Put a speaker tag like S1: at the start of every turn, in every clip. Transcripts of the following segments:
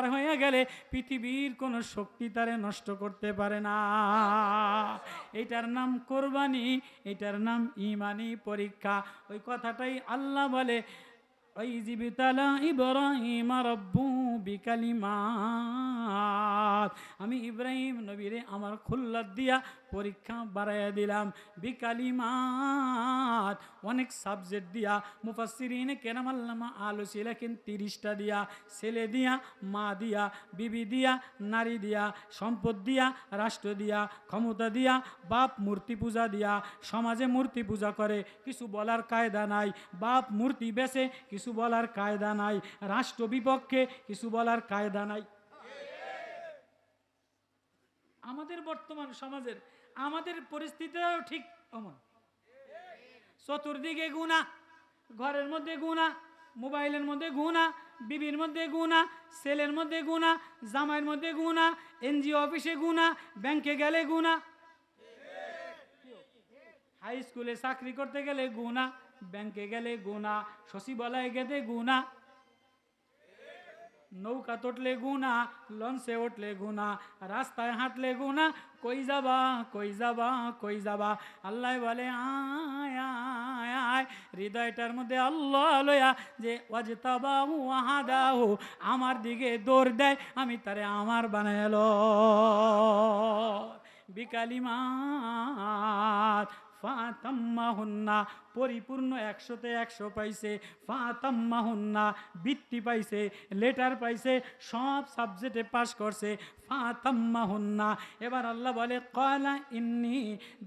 S1: পার হয়ে গেলে পৃথিবীর কোনো শক্তি তারে নষ্ট করতে পারে না। এটার নাম কোরবানি, এটার নাম ইমানি পরীক্ষা। ওই কথাটাই আল্লাহ বলে, ওই জীবিতালা ইব্রাহিম রব্বু বিকালিমা আমি ইব্রাহিম নবীরে আমার খুল্লাত দিয়া পরীক্ষা বাড়াইয়া দিলাম। বিকালিমাত অনেক সাবজেক্ট দিয়া মুফাসিরিনে কেরাম আল্লামা আলোচি লেখেন তিরিশটা দিয়া, ছেলে দিয়া, মা দিয়া, বিবি দিয়া, নারী দিয়া, সম্পদ দিয়া, রাষ্ট্র দিয়া, ক্ষমতা দিয়া, বাপ মূর্তি পূজা দিয়া, সমাজে মূর্তি পূজা করে, কিছু বলার কায়দা নাই। বাপ মূর্তি বেছে, কিছু বলার কায়দা নাই। রাষ্ট্র বিপক্ষে কিছু বলার কায়দা নাই। আমাদের বর্তমান সমাজের, আমাদের পরিস্থিতিও ঠিক অমন। চতুর্দিকে গুণা, ঘরের মধ্যে গুণা, মোবাইলের মধ্যে গুণা, বিবির মধ্যে গুণা, সেলের মধ্যে গুণা, জামাইয়ের মধ্যে গুণা, এনজিও অফিসে গুণা, ব্যাংকে গেলে গুণা। হাই স্কুলে চাকরি করতে গেলে গুণা, ব্যাংকে গেলে গুণা, সচিবালয়ে গেলে গুণা। নৌকা তোটলে গুণা, লঞ্চে উঠলে গুণা, রাস্তায় হাঁটলে গুণা, কই যাবা কই যাবা কই যাবা? আল্লাহ বলে, আয় আয় আয়। হৃদয়টার মধ্যে আল্লাহ লয়া যে, ওয়াজতাবাহু আহাদাহু, আমার দিকে দৌড় দেয়, আমি তারে আমার বানাইলো বিকালিমাত ফাতাম্মাহুন্না, পরিপূর্ণ একশোতে একশো পাইছে, ফাতাম্মাহুন্না, বৃত্তি পাইছে, লেটার পাইছে, সব সাবজেক্টে পাশ করছে, ফাতাম্মাহুন্না। এবার আল্লাহ বলে কলা ইন্নি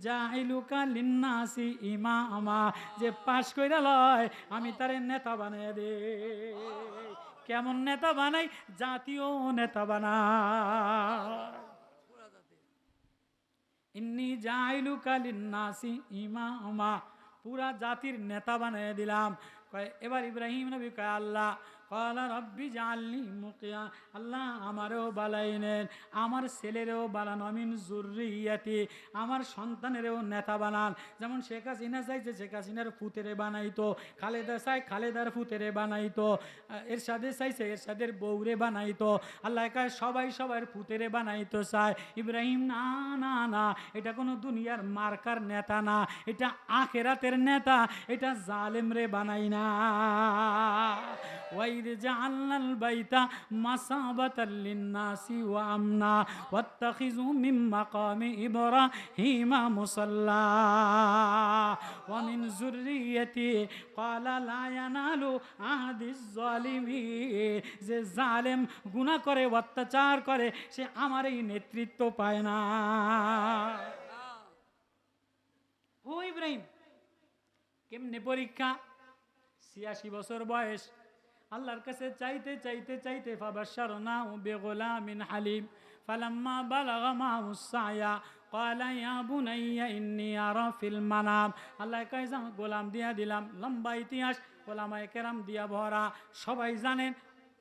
S1: জাইলুকা লিন্নাসি ইমা আমা যে পাশ কইরা লয়, আমি তারে নেতা বানিয়ে দে। কেমন নেতা বানাই? জাতীয় নেতা বানাই ইন্নি জাইলু কালিন্নাসি ইমামা। পুরা জাতির নেতা বানিয়ে দিলাম। কয়, এবার ইব্রাহিম নবী কয়, আল্লাহ কলা রব্বি জানলি মুকিয়া আল্লাহ আমারও বালাই নেন, আমার ছেলেরও বানানো আমিন জুরিয়াতি আমার সন্তানেরও নেতা বানান। যেমন শেখ হাসিনা চাইছে, শেখ হাসিনার ফুতেরে বানাইতো। খালেদা চাই, খালেদার ফুতেরে বানাইতো। এরশাদে চাইছে এর এরশাদের বউরে বানাইতো। আল্লাহ কয়, সবাই সবার ফুতেরে বানাইতো চায় ইব্রাহিম, না না না, এটা কোনো দুনিয়ার মার্কার নেতা না। এটা আখেরাতের নেতা, এটা জালেম রে বানাই না। জাআলনাল বাইতা মাসাবাতাল লিন্নাসি ওয়া আমনা ওয়াত্তাখিযু মিন মাকামি যে জালেম গুনাহ করে, অত্যাচার করে, সে আমার এই নেতৃত্ব পায় না। ও ইব্রাহিম, কেমনে পরীক্ষা? ছিয়াশি বছর বয়স। আল্লাহর কাছে চাইতে চাইতে চাইতে ফাবাসার না বেগোলা মিন হালিম, ফালাম্মা বালাগা উসায়া কলাইয়া বুনাইয়া ইন্নি আর ফিল মানাম। আল্লাহ কয় গোলাম দিয়া দিলাম, লম্বা ইতিহাস গোলামায় কেরাম দিয়া ভরা। সবাই জানেন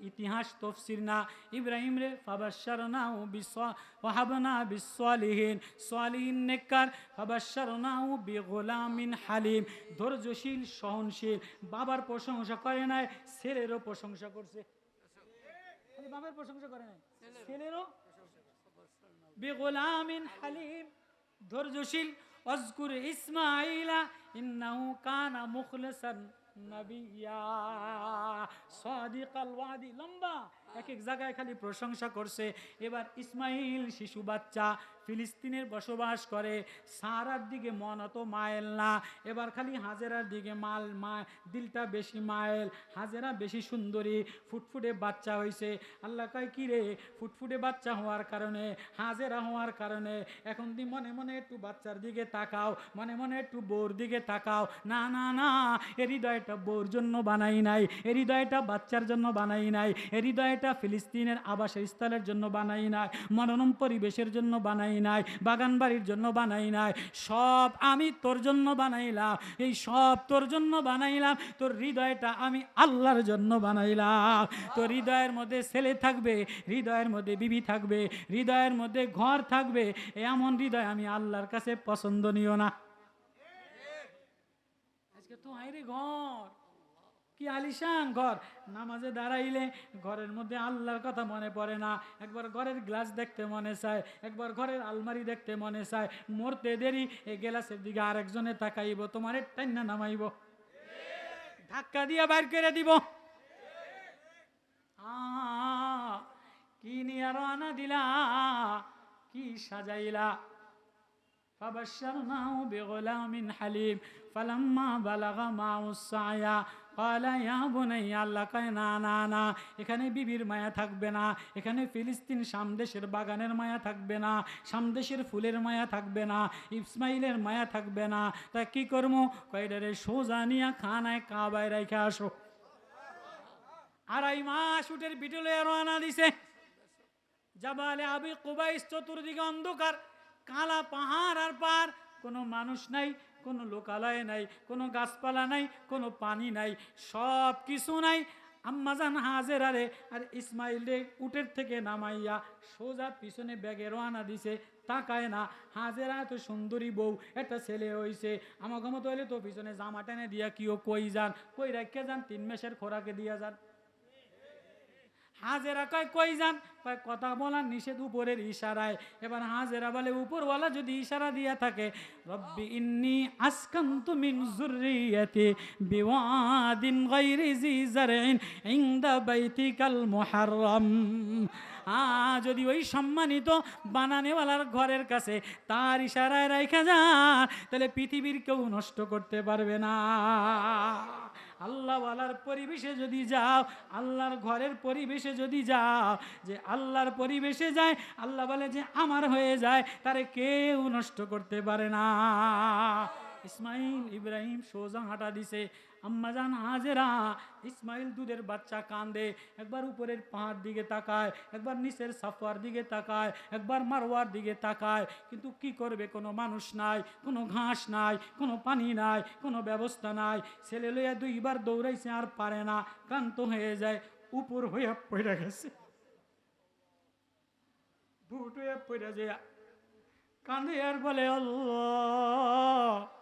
S1: ইতিহাস তফসির না। ইব্রাহিম রে ফাবাশারনা ও বিশ্ব ওয়াহাবনা বিশ্বলিহীন সোয়ালিহীন নেককার ফাবাশারনা ও বেগোলামিন হালিম। ধৈর্যশীল, সহনশীল, বাবার প্রশংসা করে নাই, ছেলেরও প্রশংসা করছে। খালি বাবার প্রশংসা করে নাই, ছেলেরও? বেগোলামিন হালিম। ধৈর্যশীল, অজকুর ইসমাইলা, ইন্নাহু কানা মুখলিসান। نبيا. صادق الوعد. لمبا. এক এক জায়গায় খালি প্রশংসা করছে। এবার ইসমাইল শিশু বাচ্চা ফিলিস্তিনের বসবাস করে। সারার দিকে মন অত মায়েল না। এবার খালি হাজেরার দিকে মাল, মা, দিলটা বেশি মায়েল হাজেরা বেশি সুন্দরী, ফুটফুটে বাচ্চা হয়েছে আল্লাহ কয়, কি রে? ফুটফুটে বাচ্চা হওয়ার কারণে, হাজেরা হওয়ার কারণে, এখন দি মনে মনে একটু বাচ্চার দিকে তাকাও, মনে মনে একটু বউর দিকে তাকাও। না না না, এ হৃদয়টা বউর জন্য বানাই নাই, এ হৃদয়টা বাচ্চার জন্য বানাই নাই, এ হৃদয়টা ফিলিস্তিনের আবাসের স্থলের জন্য বানাই নাই, মনোরম পরিবেশের জন্য বানাই নাই বাগান বাড়ির জন্য বানাই নাই। সব আমি তোর জন্য বানাইলাম, এই সব তোর জন্য বানাইলাম, তোর হৃদয়টা আমি আল্লাহর জন্য বানাইলাম। তোর হৃদয়ের মধ্যে ছেলে থাকবে, হৃদয়ের মধ্যে বিবি থাকবে, হৃদয়ের মধ্যে ঘর থাকবে, এমন হৃদয় আমি আল্লাহর কাছে পছন্দনীয় না। আজকে তো হাইরে ঘর। কি আলিশান ঘর নামাজে দাঁড়াইলে ঘরের মধ্যে আল্লাহর কথা মনে পড়ে না একবার ঘরের গ্লাস দেখতে মনে চায় একবার ঘরের আলমারি দেখতে মনে চায় মরতে দেরি এই গ্লাসের দিকে আরেকজনে তাকাইব তোমার টান্না নামাইব ধাক্কা দিয়ে বাইর করে দিব আ, কি নিয়ে রানা দিলা কি সাজাইলা فبشرناه بغلام حليم فلما بلغ معه السعي কয়লা ইয়া বোনাই, আল্লাহ কয়, না না না, এখানে বিবির মায়া থাকবে না, এখানে ফিলিস্তিন সামদেশের বাগানের মায়া থাকবে না, সামদেশের ফুলের মায়া থাকবে না, ইসমাইলের মায়া থাকবে না, তা কি করব কয়ডারে সোজা নিয়া খানায় কাবায় রেখে আসো। আড়াই মাস উটের বিটলে রওনা দিছে। জাবালে আবি কুবাইস চতুর্দিকে অন্ধকার, কালা পাহাড় আর পার কোনো মানুষ নাই কোনো লোকালয় নাই, কোনো গাছপালা নাই, কোনো পানি নাই, সব কিছু নাই। আম্মাজান হাজের আরে আর ইসমাইল উটের থেকে নামাইয়া সোজা পিছনে ব্যাগে রওনা দিছে, তাকায় না। হাজেরা এত সুন্দরী বউ, একটা ছেলে হইছে। আমাকে মতো হইলে তো পিছনে জামা টেনে দিয়া কিও কই যান? কই রাখিয়া যান? তিন মাসের খোরাকে দিয়া যান। হাজেরা কয়, কই যান? কয়, কথা বলার নিষেধ উপরের ইশারায়। এবার হাজেরা বলে, উপরওয়ালা যদি ইশারা দিয়া থাকে, রব্বি ইন্নি আসকান্তু মিন যুররিয়াতি বিওয়াদিন গায়রি জি জারইন ইনদা বাইতিকাল মুহাররম। যদি ওই সম্মানিত বানানেওয়ালার ঘরের কাছে তার ইশারায় রাইখা যান, তাহলে পৃথিবীর কেউ নষ্ট করতে পারবে না। আল্লাহওয়ালার পরিবেশে যদি যাও, আল্লাহর ঘরের পরিবেশে যদি যাও, যে আল্লাহর পরিবেশে যায়, আল্লাহ বলে যে আমার হয়ে যায়, তারে কেউ নষ্ট করতে পারে না। ইসমাইল ইব্রাহিম সোজা হাঁটা দিছে। আম্মাজান হাজেরা, ইসমাইল দুধের বাচ্চা কান্দে, একবার উপরের পাহাড় দিকে তাকায়, একবার নিচের সাফার দিকে তাকায়, একবার মারওয়ার দিকে তাকায়, কিন্তু কি করবে? কোনো মানুষ নাই, কোনো ঘাস নাই, কোনো পানি নাই, কোনো ব্যবস্থা নাই। ছেলে লইয়া দুইবার দৌড়াইছে, আর পারে না, ক্লান্ত হয়ে যায়, উপর হইয়া পড়ে গেছে। বুট হইয়া পড়ে যায় কান্দে আর বলে, আল্লাহ!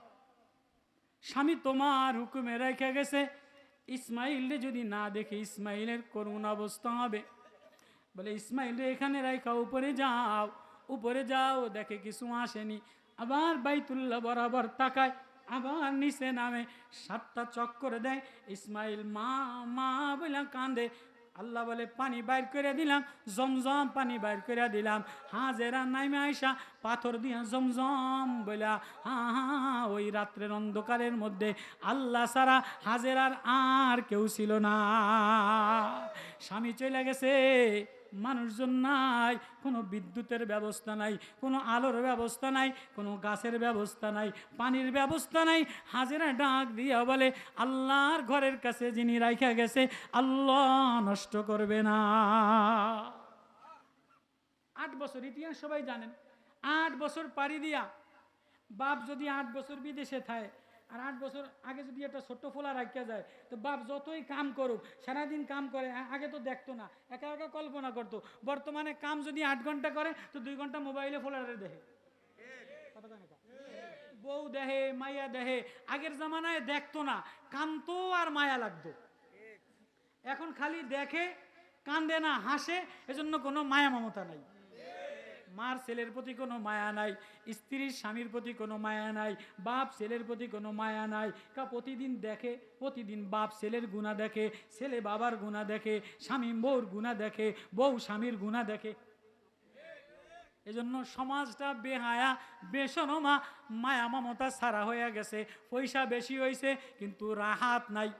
S1: স্বামী তোমার হুকুমে রেখে গেছে। ইসমাইলরে যদি না দেখে ইসমাইলের করুণ অবস্থা হবে। বলে, ইসমাইলরে এখানে রেখা উপরে যাও উপরে যাও, দেখে কিছু আসেনি। আবার বাইতুল্লাহ বরাবর তাকায়, আবার নিচে নামে, সাতটা চক্কর দেয়। ইসমাইল মা মা বলে কান্দে আল্লাহ বলে, পানি বাইর করে দিলাম, জমজম পানি বাইর করে দিলাম। হাজেরা নাইমে আইসা পাথর দিয়া জমজম বইলা, হা হা ওই রাত্রের অন্ধকারের মধ্যে আল্লাহ সারা হাজেরার আর কেউ ছিল না। স্বামী চলে গেছে। মানুষজন নাই, কোনো বিদ্যুতের ব্যবস্থা নাই, কোনো আলোর ব্যবস্থা নাই, কোনো গাছের ব্যবস্থা নাই, পানির ব্যবস্থা নাই। হাজিরা ডাক দিয়া বলে, আল্লাহর ঘরের কাছে যিনি রাইখা গেছে, আল্লাহ নষ্ট করবে না। আট বছর, ইতিহাস সবাই জানেন, আট বছর পাড়ি দিয়া বাপ যদি আট বছর বিদেশে থাকে আর আট বছর আগে যদি একটা ছোট্ট ফোলা রাখিয়া যায়, তো বাপ যতই কাম করুক, সারাদিন কাম করে আগে তো দেখতো না, একা একা কল্পনা করতো। বর্তমানে কাম যদি আট ঘণ্টা করে, তো দুই ঘণ্টা মোবাইলে ফোলারে দেখে? বউ দেহে মাইয়া দেহে আগের জামানায় দেখতো না কানতো আর মায়া লাগতো। এখন খালি দেখে, কান্দে না, হাসে, এজন্য কোনো মায়া মমতা নাই। মার ছেলের প্রতি কোনো মায়া নাই, স্ত্রীর স্বামীর প্রতি কোনো মায়া নাই, বাপ ছেলের প্রতি কোনো মায়া নাই। কা প্রতিদিন দেখে, প্রতিদিন বাপ ছেলের গুণা দেখে, ছেলে বাবার গুণা দেখে, স্বামী বউর গুণা দেখে, বউ স্বামীর গুণা দেখে। এজন্য সমাজটা বেহায়া, বেসনমা, মায়া মমতা সারা হয়ে গেছে। পয়সা বেশি হয়েছে কিন্তু রাহাত নাই।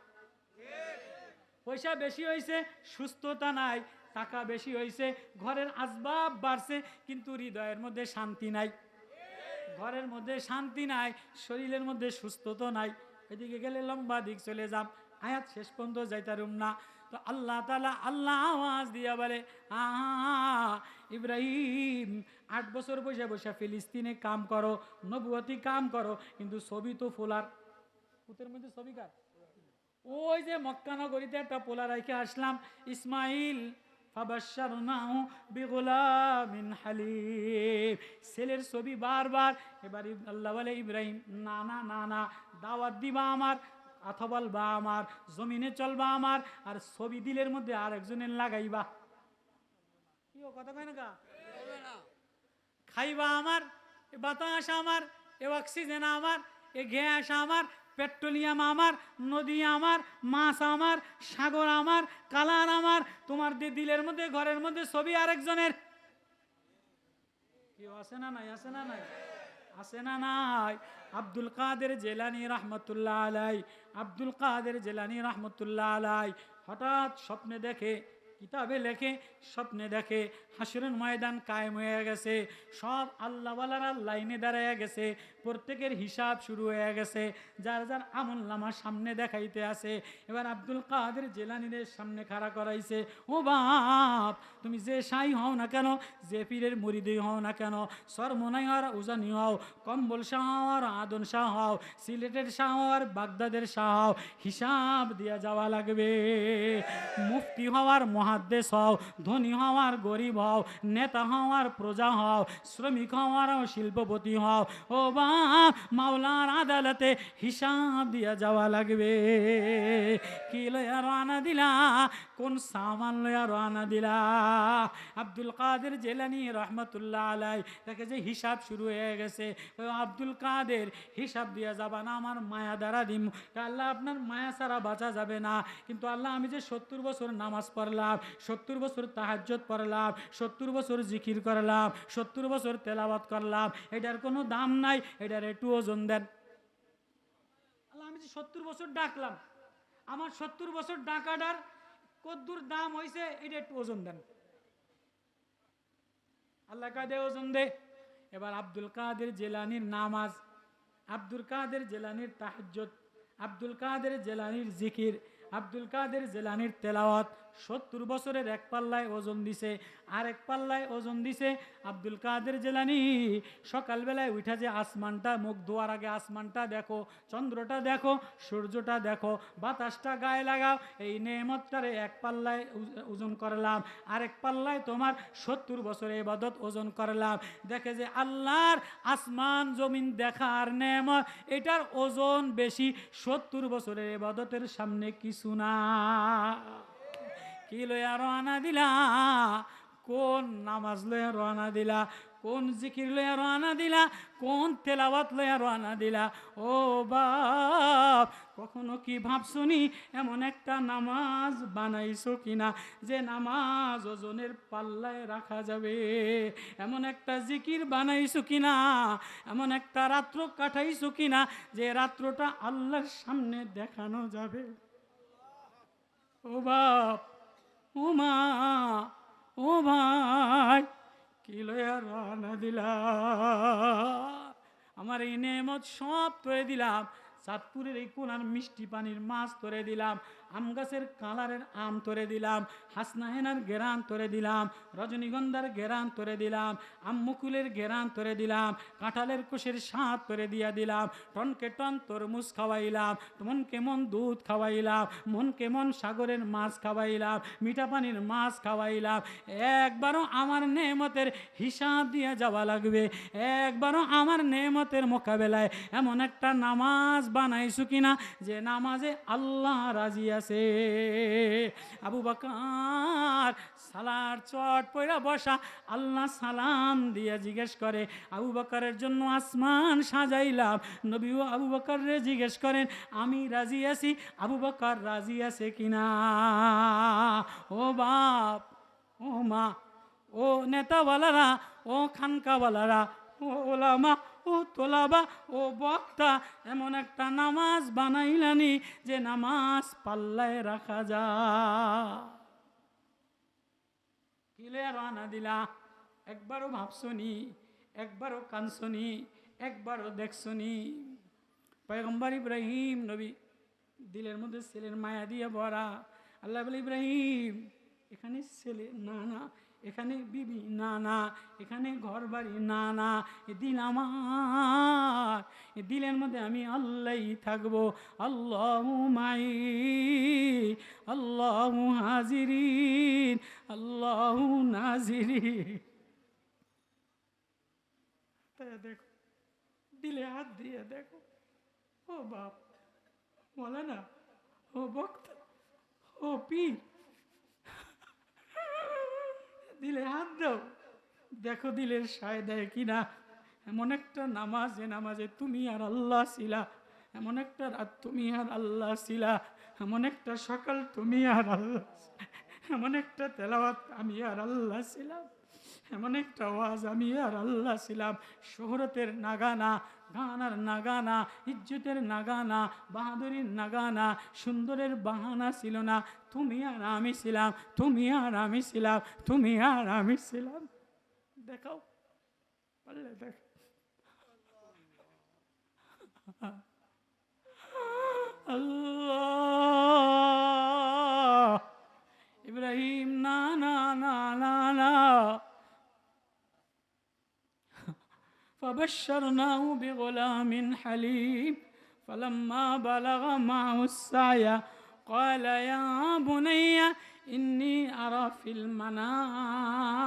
S1: পয়সা বেশি হয়েছে সুস্থতা নাই। টাকা বেশি হয়েছে ঘরের আসবাব বাড়ছে, কিন্তু হৃদয়ের মধ্যে শান্তি নাই। ঘরের মধ্যে শান্তি নাই, শরীরের মধ্যে সুস্থতা নাই। এদিকে গেলে লম্বা দিক চলে যাম, আয়াত শেষ পর্যন্ত যাইতারুম না। তো আল্লাহ তালা আল্লাহ আওয়াজ দিয়া বলে ইব্রাহিম, আট বছর বসে বসে ফিলিস্তিনে কাম করো, নবুয়তি কাম করো, কিন্তু ছবি তো ফোলার। পুতের মধ্যে ছবি কার? ওই যে মক্কানগরীতে একটা পোলা রাইখে আসলাম, ইসমাইল ফাবাশশারনাহু বিগুলামিন হালিম। ছেলের ছবি বারবার। এবার আল্লাহ বলে, ইব্রাহিম, না না না না, দাওয়াত দিবা আমার আথবল বা আমার, জমিনে চলবা আমার, আর ছবি দিলের মধ্যে আর একজনের লাগাইবা। কি কথা কয় না খাইবা আমার বাতাস আমার, এ অক্সিজেন আমার, এ গ্যাস আমার পেট্রোলিয়াম আমার, নদী আমার, মাছ আমার, সাগর আমার, কালার আমার, তোমার দি- দিলের মধ্যে, ঘরের মধ্যে, ছবি আরেকজনের। কেউ আছে না নাই? আছে না নাই? আছে না নাই? আব্দুল কাদের জেলানি রহমতুল্লাহ আলাই আব্দুল কাদের জেলানি রহমতুল্লাহ আলাই হঠাৎ স্বপ্নে দেখে কিতাবে লেখে, স্বপ্নে দেখে, হাসরের ময়দান কায়েম হয়ে গেছে, সব আল্লাহওয়ালারা লাইনে দাঁড়ায় গেছে, প্রত্যেকের হিসাব শুরু হয়ে গেছে, যার যার আমল নামা সামনে দেখাইতে আছে। এবার আব্দুল কাদের জেলানিদের সামনে খাড়া করাইছে, ও বাপ, তুমি যে সাই হও না কেন, যে পীরের মুরিদি হও না কেন সরমনাই হওয়ার উজানি হও, কম্বল শাহ আর আদন শাহ হও, সিলেটের শাহ আর বাগদাদের শাহ হিসাব দিয়া যাওয়া লাগবে। মুফতি হওয়ার মহাদ্দেশ হও, ধনী হওয়ার গরিব হও, নেতা হওয়ার প্রজা হও, শ্রমিক হওয়ার শিল্পপতি হও, ও বা মাওলার আদালতে হিসাব দিয়া যাওয়া লাগবে। কি লয়া রানা দিলা? কোন সামান লয়া রানা দিলা? আব্দুল কাদের জেলানি রহমতুল্লাহ আলাই, দেখে যে হিসাব শুরু হয়ে গেছে। আব্দুল কাদের, হিসাব দিয়া যাবা না, আমার মায়া দ্বারা দিম। আল্লাহ আপনার মায়া ছাড়া বাঁচা যাবে না। কিন্তু আল্লাহ আমি যে সত্তর বছর নামাজ পড়লাম সত্তর বছর তাহাজ্জত পড়লাম সত্তর বছর জিকির করলাম, সত্তর বছর তেলাওয়াত করলাম। এটার কোনো দাম নাই, এটার একটু ওজন দেন। আমি যে সত্তর বছর ডাকলাম, আমার সত্তর বছর ডাকাটার কদ্দুর দাম হয়েছে এটা একটু ওজন দেন। আল্লাহ কাদে ওজন দে। এবার আব্দুল কাদের জেলানির নামাজ, আব্দুল কাদের জেলানির তাহাজ্জত আব্দুল কাদের জেলানির জিকির, আব্দুল কাদের জেলানির তেলাওয়াত সত্তর বছরের এক পাল্লায় ওজন দিছে, আর এক পাল্লায় ওজন দিছে আব্দুল কাদের জেলানি। সকালবেলায় উঠা যে আসমানটা, মুখ ধোয়ার আগে আসমানটা দেখো, চন্দ্রটা দেখো, সূর্যটা দেখো, বাতাসটা গায়ে লাগাও, এই নেমতটারে এক পাল্লায় ওজন করলাম। আর এক পাল্লায় তোমার সত্তর বছরে এবাদত ওজন করলাম। দেখে যে আল্লাহর আসমান জমিন দেখার নেমত, এটার ওজন বেশি সত্তর বছরের এবাদতের সামনে কিছু না। কি লইয়া রওনা দিলা? কোন নামাজ লইয়া রওনা দিলা? কোন জিকির লইয়া রওনা দিলা? কোন তেলাওয়াত লইয়া রওনা দিলা? ও বাপ, কখনো কি ভাবছনি এমন একটা নামাজ বানাইছো কিনা? যে নামাজ ওজনের পাল্লায় রাখা যাবে। এমন একটা জিকির বানাইছো কিনা? এমন একটা রাত্র কাটাইছো কিনা? যে রাত্রটা আল্লাহর সামনে দেখানো যাবে। ও বাপ ও মা কি রানা আমার এই নেমত সব তরে দিলাম চাঁদপুরের এই কোনার মিষ্টি পানির মাছ তরে দিলাম। আম গাছের কালারের আম তরে দিলাম, হাসনাহেনার গেরান তরে দিলাম, রজনীগন্ধার গেরান তরে দিলাম আম্মুকুলের গেরান তরে দিলাম, কাঁঠালের কোষের স্বাদ তরে দিয়া দিলাম, টনকে টন তরমুজ খাওয়াইলাম মন দুধ খাওয়াইলাম মন সাগরের মাছ খাওয়াইলাম, মিঠা পানির মাছ খাওয়াইলাম, একবারও আমার নেমতের হিসাব দিয়ে যাওয়া লাগবে, একবারও আমার নেমতের মোকাবেলায় এমন একটা নামাজ বানাইছো কিনা, যে নামাজে আল্লাহ রাজি আছে। আবু বাকার সালার চট পয়রা বসা, আল্লাহ সালাম দিয়ে জিজ্ঞেস করে, আবু বাকারের জন্য আসমান সাজাইলাম। নবীও আবু বাকারে জিজ্ঞেস করেন, আমি রাজি আছি? আবু বাকার রাজি আছে কিনা? ও বাপ, ও মা, ও নেতাওয়ালারা, ও খানকাওয়ালারা, ও ওলামা ও তোলাবা, ও বক্তা, এমন একটা নামাজ বানাইলানি যে নামাজ পাল্লায় রাখা যায় কিলে রানা দিলা, একবারও ভাবছনি একবারও কানছনি একবারও দেখছনি পয়গম্বর ইব্রাহিম নবী, দিলের মধ্যে ছেলের মায়া দিয়ে ভরা। আল্লাহ ইব্রাহিম, এখানে ছেলে, না না এখানে বিবি না না এখানে ঘর বাড়ি না না এ দিল আমার, এ দিলের মধ্যে আমি আল্লাহই থাকব। আল্লাহ মাই, আল্লাহ হাজিরিন, আল্লাহ নাজিরিন। তাই দেখো, দিলে হাত দিয়ে দেখো। ও বাপ, বলে না, ও বক্তা, ও পীর দিলে হাত দাও। দেখো দিলের সায় দেয় কিনা। এমন একটা নামাজ যে নামাজে তুমি আর আল্লাহ ছিলা। এমন একটা রাত তুমি আর আল্লাহ ছিলা। এমন একটা সকাল তুমি আর আল্লাহ এমন একটা তেলাওয়াত আমি আর আল্লাহ ছিলাম। এমন একটা আওয়াজ আমি আর আল্লাহ ছিলাম। শহরতের নাগানা গানার নাগানা, ইজ্জতের নাগানা, বাহাদুরির নাগানা, সুন্দরের বাহানা ছিল না। তুমি আর আমি ছিলাম, তুমি আর আমি ছিলাম, তুমি আর আমি ছিলাম। দেখাও, পারলে দেখ। আল্লাহ। ইব্রাহিম, না না না না না। فبشرناه بغلام حليم فلما بلغ معه السعي قال يا بني إني أرى في المنام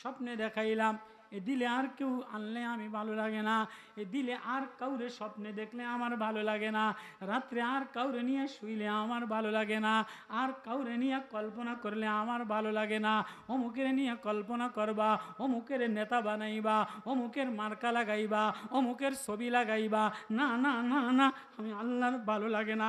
S1: স্বপ্নে দেখাইলাম এ দিলে আর কেউ আনলে আমি ভালো লাগে না। এ দিলে আর কাউরে স্বপ্নে দেখলে আমার ভালো লাগে না। রাত্রে আর কাউরে নিয়ে শুইলে আমার ভালো লাগে না। আর কাউরে নিয়ে কল্পনা করলে আমার ভালো লাগে না। অমুকের নিয়ে কল্পনা করবা, অমুকের নেতা বানাইবা, অমুকের মার্কা লাগাইবা, অমুকের ছবি লাগাইবা। না না না না, আমি আল্লাহর ভালো লাগে না।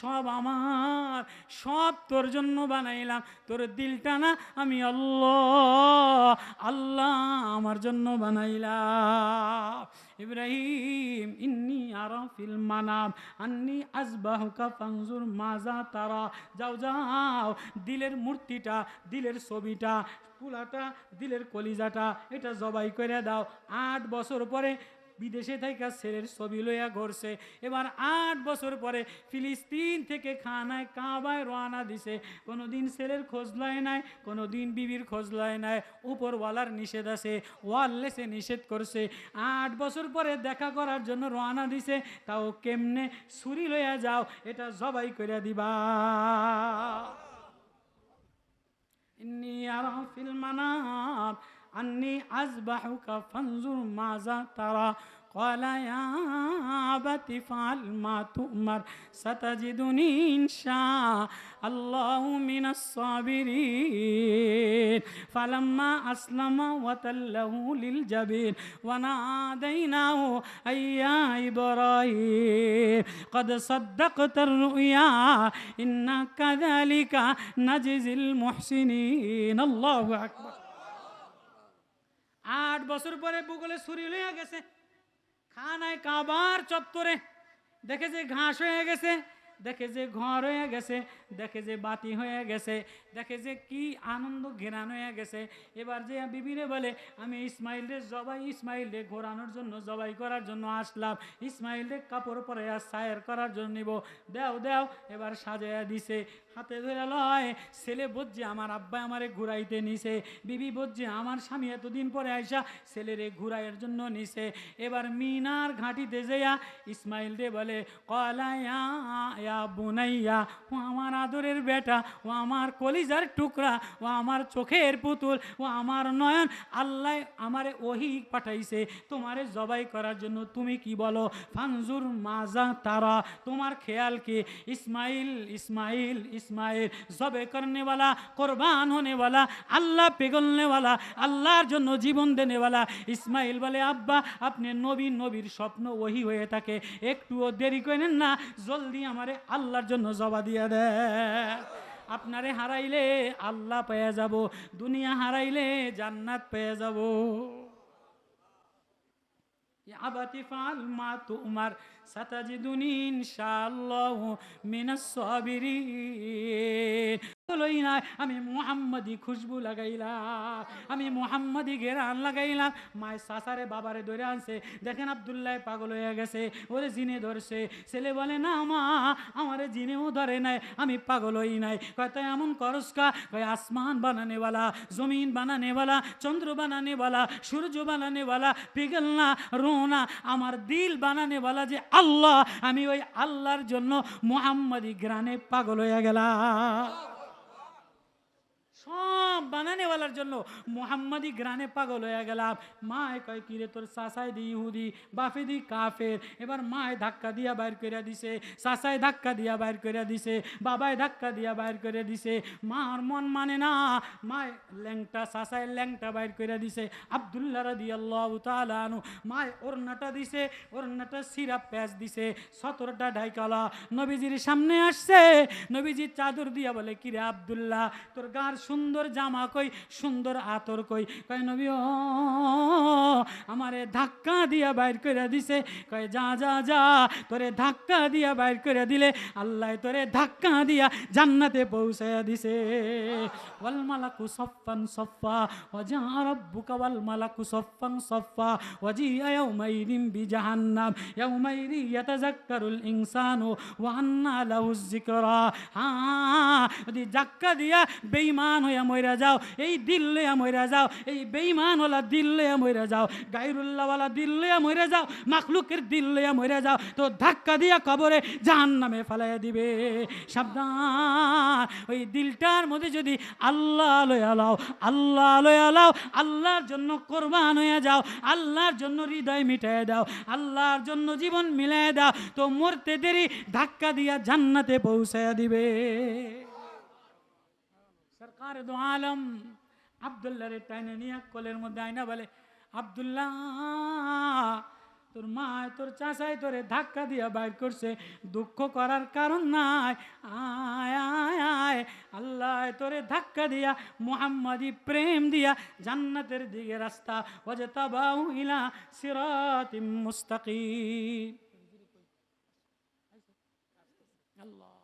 S1: সব আমার, সব তোর জন্য বানাইলাম। তোর দিলটা না আমি আল্লাহ আল্লাহ আমার জন্য বানাইলাম। ইব্রাহিম, ইন্নি আরা ফিল মানাম, আন্নি আজবাহুকা ফানজুর মাজা তারা। যাও যাও, দিলের মূর্তিটা, দিলের ছবিটা, কুলাটা, দিলের কলিজাটা, এটা জবাই করে দাও। আট বছর পরে বিদেশে থেকে ছেলের ছবি লইয়া ঘরছে। এবার আট বছর পরে ফিলিস্তিন থেকে খানায়, কাবায় রওনা দিছে। কোনো দিন ছেলের খোঁজ লয় নাই কোনো দিন বিবির খোঁজ লয় নাই। উপরওয়ালার নিষেধ আছে ওয়াল্লেসে নিষেধ করছে। আট বছর পরে দেখা করার জন্য রওনা দিছে। তাও কেমনে ছুরি লইয়া যাও, এটা জবাই করে দিবা। আরা ফিল মানাম أني أذبحك فانظر ماذا ترى. قال يا أبت فعل ما تؤمر ستجدني إن شاء الله من الصابرين. فلما أسلم وتله للجبين وناديناه أي يا إبراهيم قد صدقت الرؤيا إنا كذلك نجزي المحسنين. الله أكبر. আট বছর পরে ভূগোলে ছুরি লইয়া গেছে। খানায় কাবার চত্বরে। দেখে যে ঘাস হয়ে গেছে, দেখে যে ঘর হয়ে গেছে, দেখে যে বাতি হয়ে গেছে, দেখে যে কি আনন্দ ঘেরানো হয়ে গেছে। এবার যে বিবিরে বলে, আমি ইসমাইলের জবাই ইসমাইলে ঘোরানোর জন্য জবাই করার জন্য আসলাম। ইসমাইলের কাপড় পরে আর সায়ের করার জন্য নিব। দেও দেও। এবার সাজাইয়া দিছে। হাতে ধরে লয়, ছেলে বুঝছে আমার আব্বা আমারে ঘুরাইতে নিছে, বিবি বুঝছে আমার স্বামী এতদিন পরে আইসা ছেলেরে ঘুরাইয়ের জন্য নিছে। এবার মিনার ঘাঁটিতে যেয়া ইসমাইল দে বলে, কলায়া, ইয়া বুনাইয়া, ও আমার আদরের বেটা, ও আমার কলিজার টুকরা, ও আমার চোখের পুতুল, ও আমার নয়ন, আল্লাহ আমারে ওহি পাঠাইছে, তোমারে জবাই করার জন্য তুমি কি বলো? ফানজুর মাজা তারা, তোমার খেয়াল কি? ইসমাইল ইসমাইল ইসমাইল জবে করনে वाला কোরবান होने वाला আল্লাহ পেগলনে वाला আল্লাহর জন্য জীবন দেনে वाला ইসমাইল বলে আব্বা আপনি নবী নবীর স্বপ্ন ওহি হয়ে থাকে একটুও দেরি করেন না জলদি আমারে আল্লাহর জন্য জবা দিয়ে দেয় আপনারে হারাইলে আল্লাহ পেয়ে যাব দুনিয়া হারাইলে জান্নাত পেয়ে যাব আবাতি ফাল মা তুমার সাতাজিদুনি ইনশাআল্লাহ মিনাস সাবিরিন। লই না আমি মোহাম্মদি খুশবু লাগাইলাম, আমি মোহাম্মদি গেরান লাগাইলাম। মায়ের সাসারে বাবারে ধরে আনছে। দেখেন আবদুল্লাহ পাগল হয়ে গেছে, ওরে জিনে ধরছে। ছেলে বলে, না মা, আমারে জিনেও ধরে নাই, আমি পাগল হই নাই। কয় তাই এমন করসকা কয়, আসমান বানানেওয়ালা, জমিন বানানেওয়ালা, চন্দ্র বানানেওয়ালা, সূর্য বানানেওয়ালা, পিঘল না, রোনা, আমার দিল বানানেওয়ালা যে আল্লাহ, আমি ওই আল্লাহর জন্য মোহাম্মদি গ্রানে পাগল হয়ে গেলাম। সব বানানেওয়ালার জন্য জন্য মোহাম্মদী গ্রানে পাগল হয়ে গেলাম। মায় কয়, কিরে তোর চাষাই দি ইহুদি বাফে দি কাফের? এবার মায় ধাক্কা দিয়া বাইর করে দিছে চাষায় ধাক্কা দিয়া বাইর করে দিছে বাবায় ধাক্কা দিয়া বাইর করে দিছে মার মন মানে না। মায় ল্যাংটা চাষায় ল্যাংটা বাইর করে দিছে, আবদুল্লাহ রাদি আল্লাহ তালানু মায় ওরনাটা দিছে ওরনাটা সিরাপ প্যাঁচ দিছে, সতেরোটা ঢাইকালা। নবীজির সামনে আসছে, নবীজির চাদর দিয়া বলে, কিরে আবদুল্লাহ, তোর গার সুন্দর জামা কই, সুন্দর আতর কই। কয়, নবী আমারে ধাক্কা দিয়া বাইর করে দিছে। কয়, যা যা যা, তোরে ধাক্কা দিয়া বাইর করে দিলে আল্লাহ তোরে ধাক্কা দিয়া জান্নাতে পৌঁছায়া দিছে। ওয়াল মালাকু সফান সফা ওয়াজা রাব্বুকা ওয়াল মালাকু সফান সফা ওয়াজিয়া ইয়াউমাইদিন বিজাহান্নাম, ইয়াউমাইদি ইয়াতাযাক্কারুল ইনসানু, ওয়া আন্না লাহু যিকরা। হ্যাঁ যদি জাক্কা দিয়া বেঈমান হইয়া মইরা যাও, এই দিল লইয়া মইরা যাও, এই বেঈমান ওলা লইয়া মইরা যাও, গায়রুল্লাহওয়ালা দিল লইয়া মইরা যাও, মাখলুকের দিল লইয়া মইরা যাও, তো ধাক্কা দিয়া কবরে জাহান্নামে ফেলাইয়া দিবে। সাবধান, ওই দিলটার মধ্যে যদি আল্লাহ লইয়া লাও, আল্লাহ লইয়া লাও, আল্লাহর জন্য কোরবান হইয়া যাও, আল্লাহর জন্য হৃদয় মিটাই দাও, আল্লাহর জন্য জীবন মিলাই দাও, তো মরতে দেরি ধাক্কা দিয়া জান্নাতে পৌঁছায়া দিবে। সরকার দো আলম। আবদুল্লাহ রে টাইনে নিয়ে কোলের মধ্যে আয়না বলে, আবদুল্লাহ, তোর মা, তোর চাষাই তোরে ধাক্কা দিয়া বাইর করছে, দুঃখ করার কারণ নাই। আয় আয় আয়, আল্লাহ তোরে ধাক্কা দিয়া, মুহাম্মাদি প্রেম দিয়া জান্নাতের দিকে রাস্তা ওজে তাবাউ ইলা সিরাতিম মুস্তাকিম। আল্লাহ।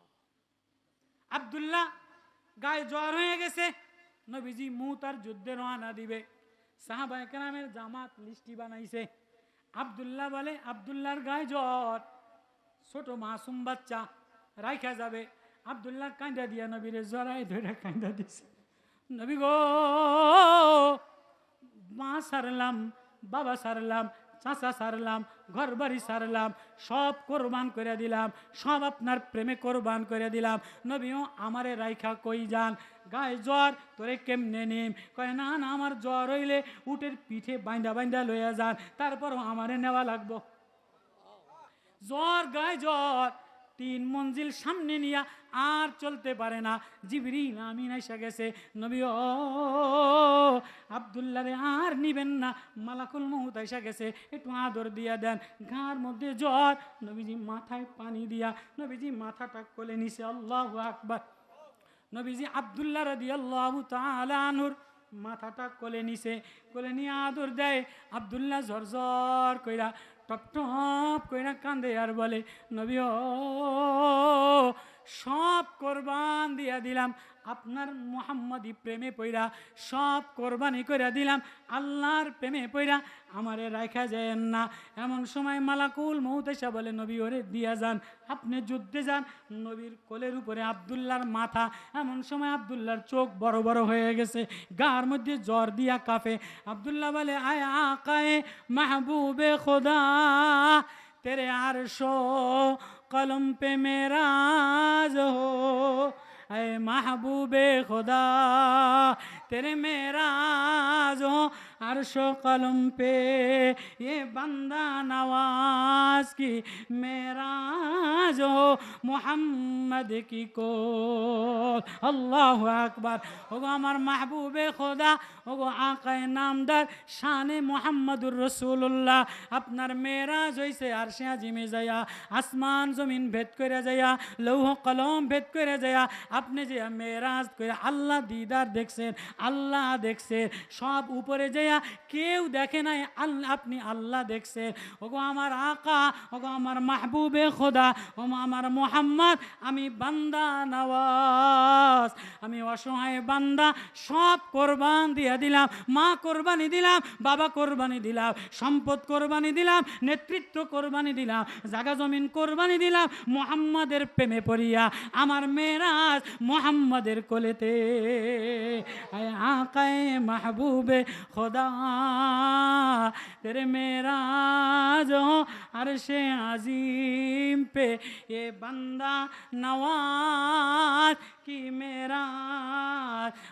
S1: আবদুল্লাহ গায়ে জ্বর হয়ে গেছে। নবীজি মু তার যুদ্ধে রওনা দিবে। সাহাবা একরামের জামাত লিস্টি বানাইছে। আবদুল্লাহ বলে, আবদুল্লাহর গায়ে জ্বর ছোট মাসুম বাচ্চা রাইখা যাবে। আবদুল্লাহ কাঁদা দিয়া নবীরে জড়াই ধরে কাঁদা দিছে। নবী গো, মা সারলাম, বাবা সারলাম, চাচা সারলাম ঘর বাড়ি সারলাম, সব কোরবান করে দিলাম, সব আপনার প্রেমে কোরবান করে দিলাম। নবীও আমারে রাইখা কই যান? গায়ে জ্বর, তোরে কেমনে নিম? কয়, না না, আমার জ্বর হইলে উটের পিঠে বাইন্দা বাইন্দা লইয়া যান, তারপরও আমারে নেওয়া লাগবো। জ্বর, গায়ে জ্বর তিন মঞ্জিল সামনে নিয়া আর চলতে পারে না। জিবরিল আমিন এসে গেছে, নবী ও আবদুল্লারে আর নিবেন না। মালাকুল মহুত এসে গেছে, একটু আদর দিয়া দেন। ঘাড় মধ্যে জ্বর, নবীজি মাথায় পানি দিয়া, নবীজি মাথাটা কোলে নিছে, আল্লাহ আকবার। নবীজি আবদুল্লাহ রাদি আল্লাহ তালানুর মাথাটা কোলে নিছে, কোলে নিয়ে আদর দেয়। আবদুল্লাহ ঝরঝর কইরা টপ টপ কইরা কান্দে আর বলে নবী সব কোরবান দিয়া দিলাম। আপনার মোহাম্মদী প্রেমে পইরা সব কোরবানি কইরা দিলাম। আল্লাহর প্রেমে পইরা আমারে রাখা যায় না। এমন সময় মালাকুল মৌতেশা বলে, নবী, ওরে দিয়া যান, আপনি যুদ্ধে যান। নবীর কোলের উপরে আবদুল্লাহর মাথা, এমন সময় আবদুল্লাহর চোখ বড় বড় হয়ে গেছে, গার মধ্যে জ্বর দিয়া কাফে আবদুল্লাহ বলে, আয় আকায়ে মাহবুবে খোদা, তেরে আরশো কলম পে মেরাজ হো اے محبوب خدا تیرے میراج ہو عرش و قلم پہ یہ بندہ نواز کی میراج ہو محمد کی کو আল্লাহ আকবার। ওগো আমার মাহবুবে খোদা, ওগো আকায় নামদার শানে মোহাম্মদুর রসুল্লাহ আপনার মেয়েরাজ হইছে আর সে আজিমে যাইয়া আসমান জমিন ভেদ করে যাইয়া লৌহ কলম ভেদ করে যাইয়া আপনি যে মেয়েরাজ করে আল্লাহ দিদার দেখছেন, আল্লাহ দেখছেন, সব উপরে যেয়া কেউ দেখে নাই আল্লাহ আপনি আল্লাহ দেখছেন। ওগো আমার আকা, ওগো আমার মাহবুবে খোদা ও আমার মোহাম্মদ, আমি বান্দা নওয়াজ, আমি অসহায় বান্দা, সব কোরবান দিয়া দিলাম, মা কোরবানি দিলাম, বাবা কোরবানি দিলাম, সম্পদ কোরবানি দিলাম, নেতৃত্ব কোরবানি দিলাম, জাগা জমিন কোরবানি দিলাম, মোহাম্মদের প্রেমে পড়িয়া আমার মেয়েরাজ মোহাম্মদের কোলেতে আয় আকায় মাহবুবে খোদা তেরে মেরাজ আরশে আজিম पे ये बंदा नवाज की मेरा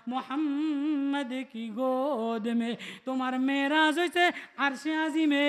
S1: মোহাম্মদ কি গোদ মে তোমার মেরাজ হয়েছে আরশে আজিমে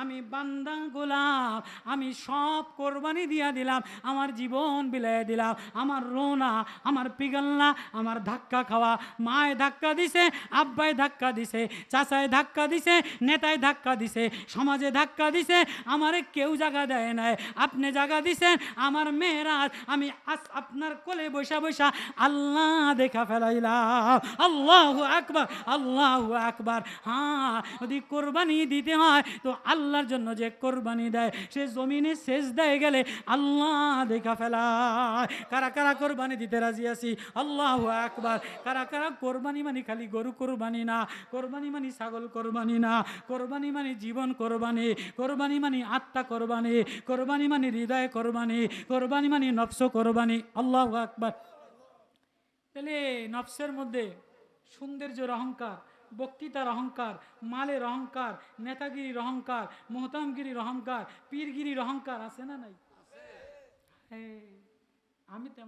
S1: আমি বান্দা গোলাম আমি সব কোরবানি দিয়া দিলাম আমার জীবন বিলাই দিলাম আমার রোনা আমার পিগলনা আমার ধাক্কা খাওয়া। মায় ধাক্কা দিছে, আব্বাই ধাক্কা দিছে চাচায় ধাক্কা দিছে নেতায় ধাক্কা দিছে, সমাজে ধাক্কা দিছে, আমারে কেউ জায়গা দেয় নাই। আপনি জায়গা দিছেন, আমার মেয়েরা, আমি আজ আপনার কোলে বৈশা বৈশা আল্লাহ দেখা ফেলাইলাম। আল্লাহ আকবার আল্লাহ আকবার। হ্যাঁ যদি কোরবানি দিতে হয়, তো আল্লাহর জন্য যে কোরবানি দেয়, সে জমিনে শেষ দেয় গেলে আল্লাহ দেখা ফেলায়। কারা কারা কোরবানি দিতে রাজি আছি। আল্লাহ আকবার। কারা কারা? কোরবানি মানে খালি গরু কোরবানি না কোরবানি মানে ছাগল কোরবানি না কোরবানি মানে জীবন কোরবানি কোরবানি মানে আত্মা কোরবানি কোরবানি মানে হৃদয় কোরবানি কোরবানি মানে নফস কোরবানি। আল্লাহ আকবার। তাহলে নফসের মধ্যে সৌন্দর্যের অহংকার বক্তৃতার অহংকার মালের অহংকার নেতাগিরির অহংকার মোহতামগিরির অহংকার পীরগিরির অহংকার আছে না নাই? হ্যাঁ, আমি তেমন